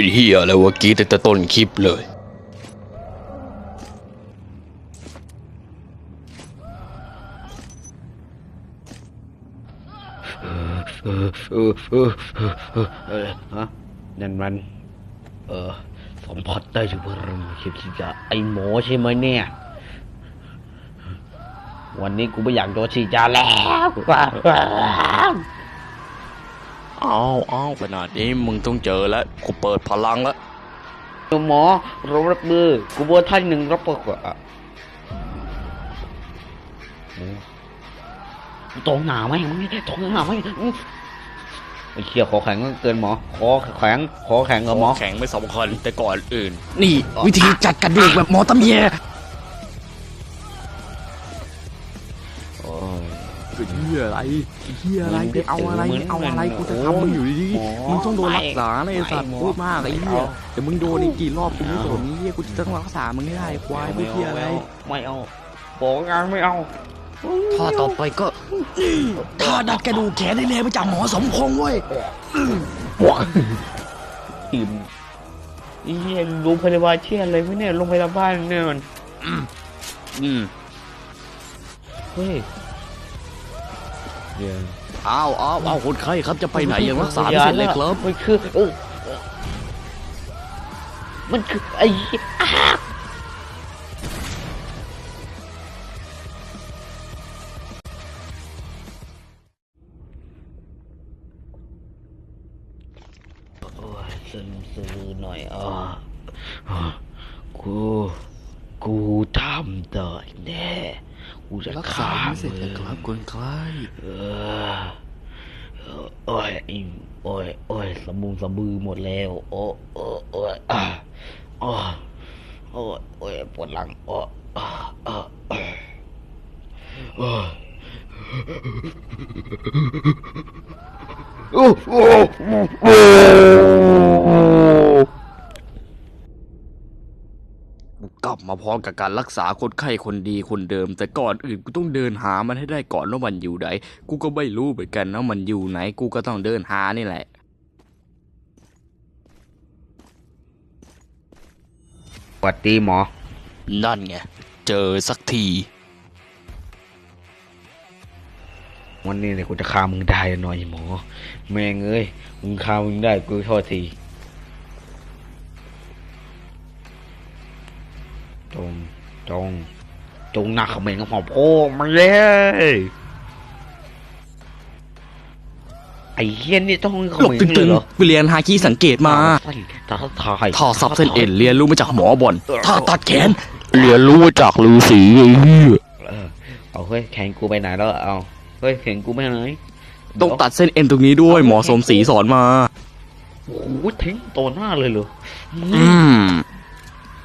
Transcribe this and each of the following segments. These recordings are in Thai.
เป็นเฮียอะไรวะกี้แต่ต้นคลิปเลย เออเออเออเออเออเออฮะนั่นมัน เออสมผัสได้ถึงพลังคิดจะไอหมอใช่ไหมเนี่ย วันนี้กูไม่อยากโดนฉีดยาแล้ว อาเอาขนาดนี้มึงต้องเจอแล้วกูเปิดพลังแล้วหมอรบรับมือกูเบอร์ท่านหนึ่งรับประกว่าตรงหนาไหมมึงตรงหนาไหมไอ้เชี่ยขอแข็งเกินหมอขอแข็งขอแข็งกับหมอแข็งไม่สำคัญแต่ก่อนอื่น นี่ วิธีจัดกระดูกแบบหมอตำแย เฮียอะไรเฮียอะไรไปเอาอะไรไปเอาอะไรกูจะทำมึงอยู่ดีๆมึงต้องโดนรักษานะไอ้สัตว์พูดมากไอ้เหี้ยเดี๋ยวมึงโดนอีกกี่รอบกูไม่สนนี่เหี้ยกูจะต้องรักษามึงให้ได้ควายไม่เฮียอะไรไม่เอาของานไม่เอาท่าต่อไปก็ท่าดัดกระดูกแขนได้เลยมาจากหมอสมพงษ์เว้ยอิ่มไอ้เฮียโรงพยาบาลเชี่ยอะไรวะเนี่ยโรงพยาบาลเนี่ยมันอืมเฮ้ยเดี๋ยว อ้าวอ้าวอ้าวคนไข้ครับจะไปไหนยังรักษาไม่เสร็จเลยครับมันคือเออมันคือไอ้เหี้ยอ้าโอ้ยซึมซื้อหน่อยอะกู กูทำได้แน่ กูจะรักษาฆ่าไม่เสร็จเลยครับคนไข้เออโอ้ยอิ่มโอ้ยโอ้ยสมบุงสมบือหมดแล้ว โอ้โอ้โอ้ยอะโอ้โอ้ยโอ้ยปวดหลังโอ้อะอะอะโอ้ยโอ้โอ้โอ้ กูกลับมาพ ร้อมกับการรักษาคนไข้คนดีคนเดิม แต่ก่อนอื่นกูต้องเดินหามันให้ได้ก่อนว่ามันอยู่ไหนกูก็ไม่รู้เหมือนกันนะมันอยู่ไหนกูก็ต้องเดินหานี่แหละสวัสดีหมอ นั่นไง เจอสักที วันนี้เนี่ยกูจะฆ่ามึงได้หน่อยหมอ แม่งเอ้ย มึงฆ่ามึงได้กูโทษที จงจงจงหนักเขมงกับหอมโอ้มาเลยไอ้เฮี้ยนี่ต้องเขหลบมงตึเลยงเหรอๆไปเรียนฮาคิสังเกตมาท้าทายท่อซับเส้นเอ็นเรียนรู้มาจากหมอบอลท่าตัดแขน เรียนรู้มาจากฤาษีไอ้เหี้ยเออเอาเฮ้ยแขนกูไปไหนแล้วเอาเฮ้ยแขนกูไปไหนต้องตัดเส้นเอ็นตรงนี้ด้วยหมอสมศรีสอนมา โอ้โหทิ้งตัวหน้าเลยเหรออืม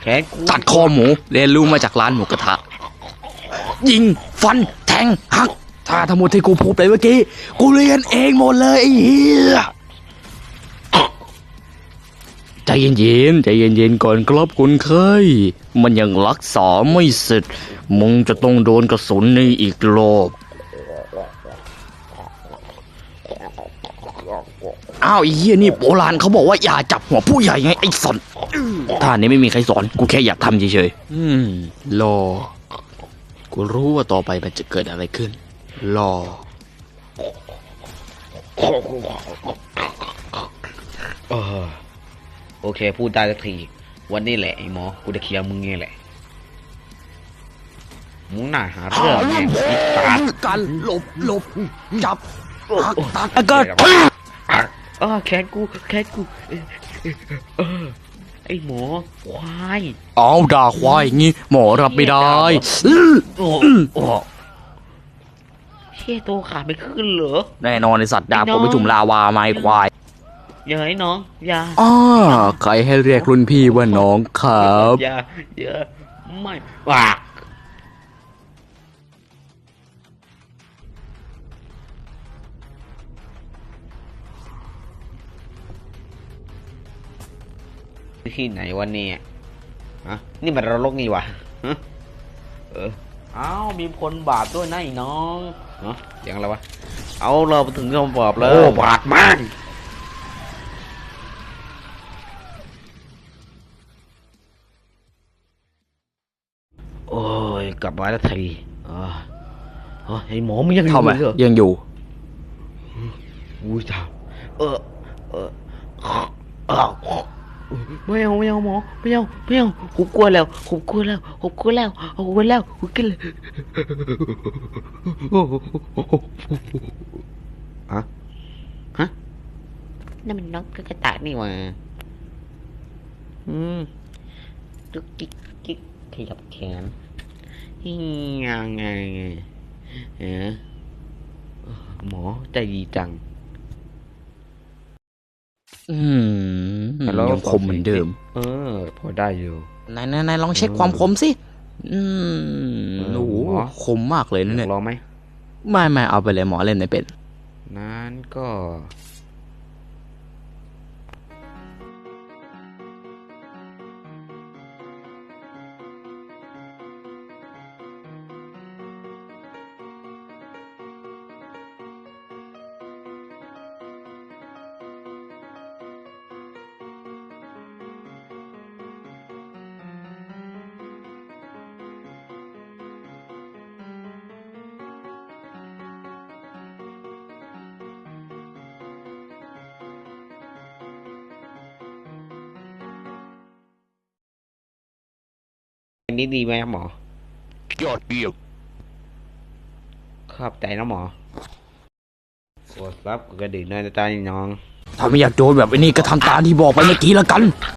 แขนกูตัดคอหมูเรียนรู้มาจากร้านหมูกระทะ ยิงฟันแทงหัก ถ้าทั้งหมดที่กูพูดไปเมื่อกี้ กูเรียนเองหมดเลยไอ้เหี้ยใจเย็นๆใจเย็นๆก่อนครับคุณเคย มันยังรักษาไม่เสร็จ มึงจะต้องโดนกระสุนนี่อีกรอบอ้าวไอ้เหี้ยนี่โบราณเขาบอกว่าอย่าจับหัวผู้ใหญ่ไงไอ้สัน ท่านี้ไม่มีใครสอน กูแค่อยากทำเฉยๆอืมรอ กูรู้ว่าต่อไปมันจะเกิดอะไรขึ้น รอ เออโอเค พูดได้สักที วันนี้แหละไอ้หมอ กูจะเคลียร์มึงไงแหละ มึงน่าหาเรื่องไงไอ้สัตว์กันหลบหลบจับหักตัดแล้วก็เออแขนกูแขนกูเออเออ ไอ้หมอควายเอาด่าควายอย่างงี้หมอรับไม่ได้อื้อโอ้โอ้เชี่ยตัวขาดไม่ขึ้นเหรอ แน่นอนไอสัตว์ดาบไอ้น้ผองมไปจุ่มลาวาไม้ควายอย่าให้น้องอย่าอ้าใครให้เรียกรุ่นพี่ว่าน้องครับอย่าอย่าไม่ว่า ที่ไหนวันนี้อะนี่มันระลกนี่วะเอออ้าวมีคนบาปด้วยนะไอ้น้องเนาะอย่างไรวะเอาเราไปถึงคำบอบแล้วโอ้บาดมากโอ้ยกลับมาแล้วทีอ๋อไอหมอมันยังอยู่เหรอยังอยู่อุ้ยจ้าเออเออ ไม่เอาไม่เอาหมอไม่เอาไม่เอาผมกลัวแล้วผมกลัวแล้วผมกลัวแล้วผมกลัวแล้วผมกินเลยอะฮะนั่นมันน้องกระต่ายนี่หว่าอืมจุกจิกจิกขยับแขนยังไงเออหมอใจดีจัง อืม แล้วยังคมเหมือนเดิม เออ พอได้อยู่ไหนไหนไหนลองเช็คความคมสิ อืมเออโอ้โหหมอคมมากเลยนะเนี่ยลองไหมไม่ไม่เอาไปเลยหมอเล่นไม่เป็น นั้นก็ อันนี้ดีไหมครับหมอ ยอดเยี่ยมขอบใจนะหมอกดซับกดกระดิ่งด้วยนะจ๊ะน้อง ถ้าไม่อยากโดนแบบไอ้นี่ก็ทำตามที่บอกไปเมื่อกี้แล้วกัน